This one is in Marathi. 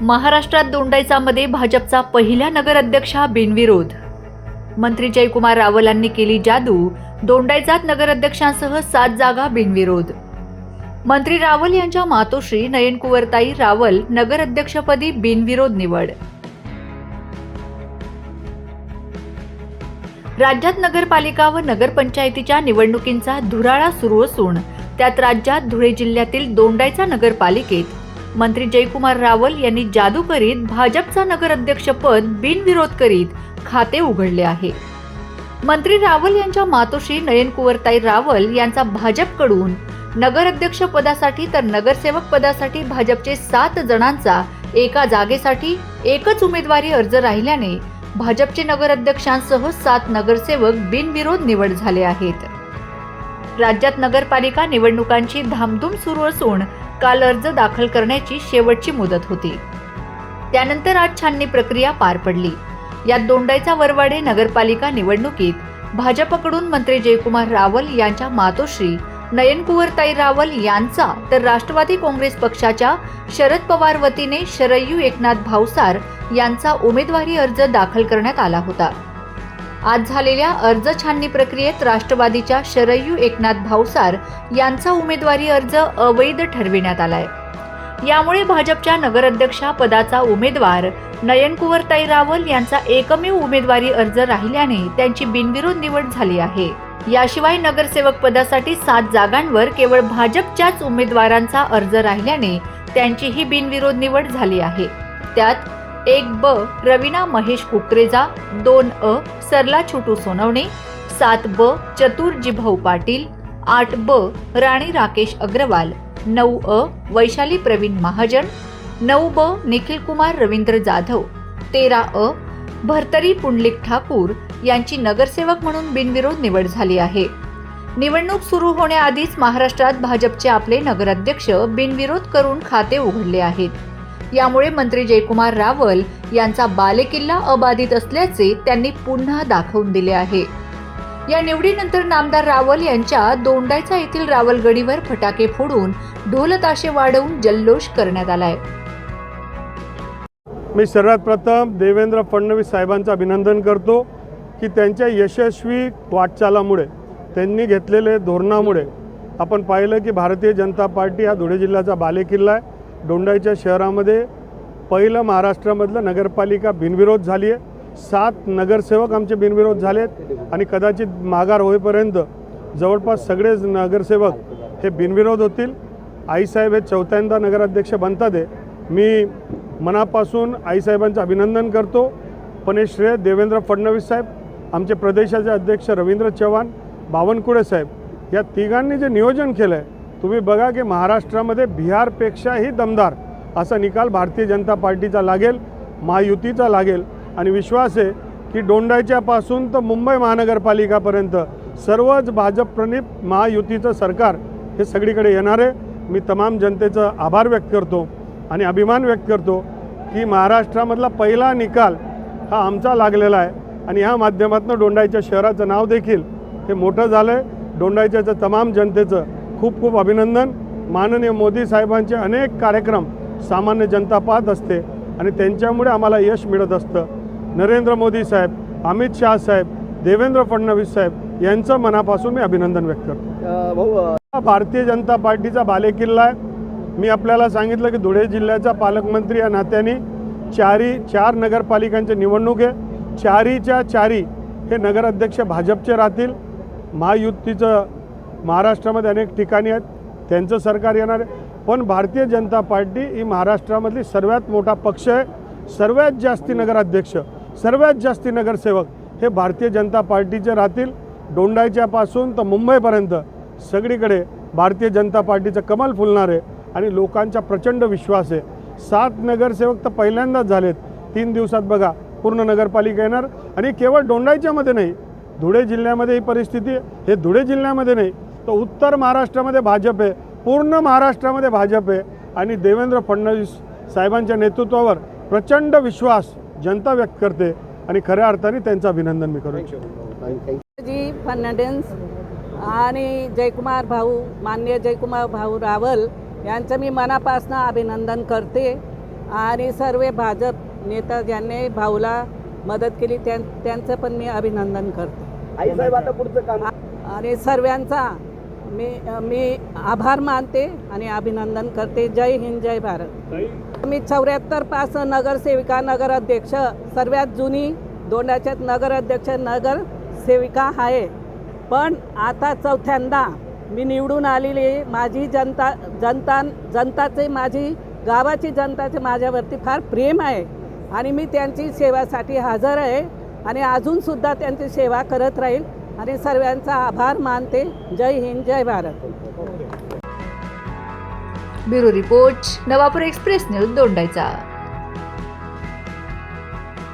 महाराष्ट्रात दोंडायचामध्ये भाजपचा पहिल्या नगराध्यक्षा बिनविरोध. मंत्री जयकुमार रावलांनी केली जादू दोंडायचात नगराध्यक्षांसह सात जागा बिनविरोध. मंत्री रावल यांच्या मातोश्री नयनकुवरताई रावल नगराध्यक्षपदी बिनविरोध निवड. राज्यात नगरपालिका व नगरपंचायतीच्या निवडणुकींचा धुराळा सुरू असून त्यात राज्यात धुळे जिल्ह्यातील दोंडायचा नगरपालिकेत मंत्री जयकुमार रावल यांनी जादू करीत भाजपचा नगराध्यक्षपद बिनविरोध करीत खाते उघडले आहे. मंत्री रावल यांच्या मातोश्री नयनकुवरताई रावल यांचा भाजपकडून नगराध्यक्ष पदासाठी तर नगरसेवक पदासाठी भाजपचे सात जणांचा एका जागेसाठी एकच उमेदवारी अर्ज राहिल्याने भाजपचे नगराध्यक्षांसह सात नगरसेवक बिनविरोध निवड झाले आहेत. राज्यात नगरपालिका निवडणुकांची धामधूम सुरू असून काल अर्ज दाखल करण्याची शेवटची मुदत होती. त्यानंतर आज छाननी प्रक्रिया पार पडली. यात दोंडाईचा वरवाडे नगरपालिका निवडणुकीत भाजपकडून मंत्री जयकुमार रावल यांच्या मातोश्री नयनकुवरताई रावल यांचा तर राष्ट्रवादी काँग्रेस पक्षाच्या शरद पवार वतीने शरयू एकनाथ भावसार यांचा उमेदवारी अर्ज दाखल करण्यात आला होता. आज झालेल्या अर्ज छाननी प्रक्रियेत राष्ट्रवादीच्या शरयू एकनाथ भावसार यांचा उमेदवारी अर्ज अवैध ठरविण्यात आलाय. यामुळे भाजपच्या नगराध्यक्षा पदाचा उमेदवार नयनकुवरताई रावल यांचा एकमेव उमेदवारी अर्ज राहिल्याने त्यांची बिनविरोध निवड झाली आहे. याशिवाय नगरसेवक पदासाठी सात जागांवर केवळ भाजपच्याच उमेदवारांचा अर्ज राहिल्याने त्यांचीही बिनविरोध निवड झाली आहे. त्यात एक ब रवीना महेश कुकरेजा दोन अ सरला छोटू सोनवणे सात ब चतुर जिभाऊ पाटील आठ ब राणी राकेश अग्रवाल नऊ अ वैशाली प्रवीण महाजन नऊ ब निखिल कुमार रवींद्र जाधव तेरा अ भरतरी पुंडलिक ठाकूर यांची नगरसेवक म्हणून बिनविरोध निवड झाली आहे. निवडणूक सुरू होण्याआधीच महाराष्ट्रात भाजपचे आपले नगराध्यक्ष बिनविरोध करून खाते उघडले आहेत. यामुळे मंत्री जयकुमार रावल यांचा बालेकिल्ला अबाधित असल्याचे त्यांनी पुन्हा दाखवून दिले आहे. या निवडीनंतर नामदार रावल यांच्या दोंडायचा येथील रावलगडीवर फटाके फोडून ढोलताशे वाढवून जल्लोष करण्यात आलाय. मी सर्वात प्रथम देवेंद्र फडणवीस साहेबांचं अभिनंदन करतो की त्यांच्या यशस्वी वाटचालामुळे त्यांनी घेतलेले धोरणामुळे आपण पाहिलं की भारतीय जनता पार्टी हा धुळे जिल्ह्याचा बालेकिल्ला आहे. दोंडाईच्या शहरामध्ये पहिलं महाराष्ट्रामधलं नगरपालिका बिनविरोध झाली आहे. सात नगरसेवक आमचे बिनविरोध झालेत आणि कदाचित माघार होईपर्यंत जवळपास सगळेच नगरसेवक हे बिनविरोध होतील. आईसाहेब हे चौथ्यांदा नगराध्यक्ष बनतात आहे मी मनापासून आईसाहेबांचं अभिनंदन करतो. पण हे श्रेय देवेंद्र फडणवीस साहेब आमचे प्रदेशाचे अध्यक्ष रवींद्र चव्हाण बावनकुळे साहेब या तिघांनी जे नियोजन केलं आहे तुम्ही बघा की महाराष्ट्रामध्ये बिहारपेक्षाही दमदार असा निकाल भारतीय जनता पार्टीचा लागेल महायुतीचा लागेल. आणि विश्वास आहे की डोंडायच्यापासून तर मुंबई महानगरपालिकापर्यंत सर्वच भाजपप्रणित महायुतीचं सरकार हे सगळीकडे येणार आहे. मी तमाम जनतेचं आभार व्यक्त करतो आणि अभिमान व्यक्त करतो की महाराष्ट्रामधला पहिला निकाल हा आमचा लागलेला आहे. आणि ह्या माध्यमातून डोंडाईच्या शहराचं नाव देखील हे मोठं झालं आहे दोंडाईच्या तमाम जनतेचं खूप खूप अभिनंदन. माननीय मोदी साहेबांचे अनेक कार्यक्रम सामान्य जनता पाहत असते आणि त्यांच्यामुळे आम्हाला यश मिळत असतं. नरेंद्र मोदी साहेब अमित शहा साहेब देवेंद्र फडणवीस साहेब यांचं मनापासून मी अभिनंदन व्यक्त करतो. भाऊ भारतीय जनता पार्टीचा बालेकिल्ला आहे. मी आपल्याला सांगितलं की धुळे जिल्ह्याचा पालकमंत्री या नात्याने चारी चार नगरपालिकांची निवडणूक आहे. चारीच्या चारी हे नगराध्यक्ष भाजपचे राहतील. महायुतीचं महाराष्ट्रामध्ये अनेक ठिकाणी आहेत. त्यांचं सरकार येणार आहे. पण भारतीय जनता पार्टी ही महाराष्ट्रामधली सर्वात मोठा पक्ष आहे. सर्वात जास्ती नगराध्यक्ष सर्वात जास्ती नगरसेवक हे भारतीय जनता पार्टीचे राहतील. डोंडायच्यापासून तर मुंबईपर्यंत सगळीकडे भारतीय जनता पार्टीचं कमल फुलणार आहे आणि लोकांचा प्रचंड विश्वास आहे. सात नगरसेवक तर पहिल्यांदाच झालेत. तीन दिवसात बघा पूर्ण नगरपालिका येणार. आणि केवळ डोंडायच्यामध्ये नाही धुळे जिल्ह्यामध्ये ही परिस्थिती आहे. हे धुळे जिल्ह्यामध्ये नाही तर उत्तर महाराष्ट्रामध्ये भाजप आहे पूर्ण महाराष्ट्रामध्ये भाजप आहे. आणि देवेंद्र फडणवीस साहेबांच्या नेतृत्वावर प्रचंड विश्वास जनता व्यक्त करते आणि खऱ्या अर्थाने त्यांचं अभिनंदन मी करू इच्छितो. जी फर्नांडिस आणि जयकुमार भाऊ मान्य जयकुमार भाऊ रावल यांचं मी मनापासून अभिनंदन करते. आणि सर्व भाजप नेता ज्यांनी भाऊला मदत केली त्यां त्यांचं पण मी अभिनंदन करते. आई साहेब आता पुढचं काम. आणि सर्वांचा मी मी आभार मानते आणि अभिनंदन करते. जय हिंद जय भारत. मी चौऱ्याहत्तर पास नगरसेविका नगराध्यक्ष सर्वात जुनी दोंडाच्यात नगराध्यक्ष नगरसेविका आहे. पण आता चौथ्यांदा मी निवडून आलेली आहे. माझी जनता जनता जनताचे माझी गावाची जनताचे माझ्यावरती फार प्रेम आहे. आणि मी त्यांची सेवासाठी हजर आहे. आणि अजूनसुद्धा त्यांची सेवा करत राहील. आणि सर्वांचा आभार मानते. जय हिंद जय Bharat. Bureau report Navapur express news Dondaicha